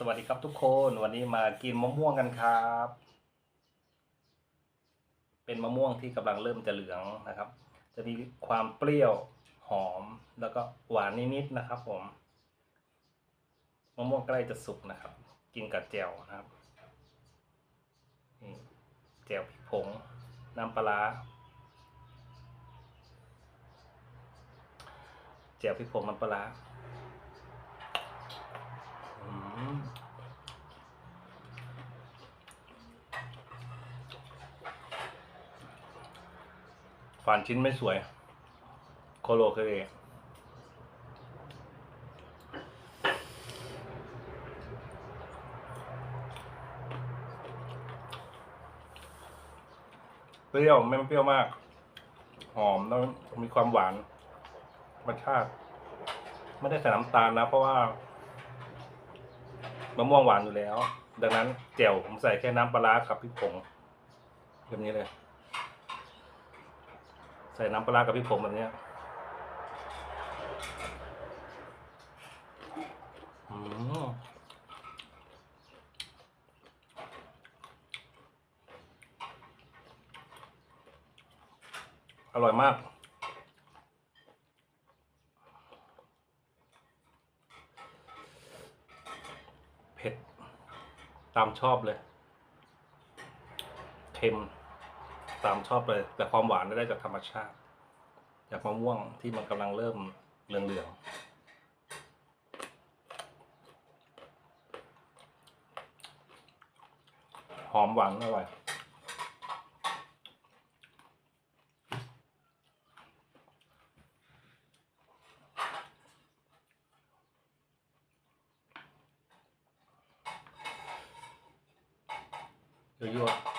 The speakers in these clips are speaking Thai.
สวัสดีครับทุกคนวันนี้มากินมะม่วงกันครับ เป็นมะม่วงที่กำลังเริ่มจะเหลืองนะครับ จะมีความเปรี้ยวหอมแล้วก็หวานนิดๆนะครับ ผมมะม่วงใกล้จะสุกนะครับ กินกับแจ่วนะครับนี่แจ่วพริกผงน้ำปลาร้าแจ่วพริกผงน้ำปลาร้า อืม ฝานชิ้นไม่สวย โคโลเคเรเปรี้ยวไม่เปรี้ยวมาก หอมแล้วมีความหวานรสชาติ ไม่ได้ใส่น้ำตาลนะ เพราะว่ามะม่วงหวานอยู่แล้ว ดังนั้นแจ่วผมใส่แค่น้ำปลาร้ากับพริกผงแบบนี้เลย ใส่น้ำปลากับพริกผงแบบนี้อร่อยมาก เผ็ด ตามชอบเลย เค็ม ตามชอบเลย แต่ความหวานได้จากธรรมชาติ จากมะม่วงที่มันกำลังเริ่มเหลืองๆหอมหวานอร่อยยั่วๆ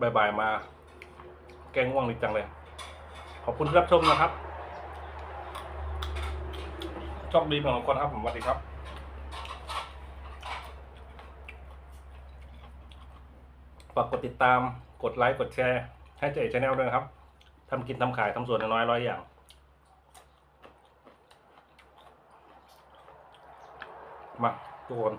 บ่ายๆมา แกงง่วงดีจังเลย ขอบคุณที่รับชมนะครับโชคดีเหมือนคนครับผมสวัสดีครับฝากกดติดตาม กดไลค์ กดแชร์ ให้เจ๊ชาแนลด้วยนะครับ ทำกินทำขายทำสวนน้อยร้อยอย่าง มาทุกคน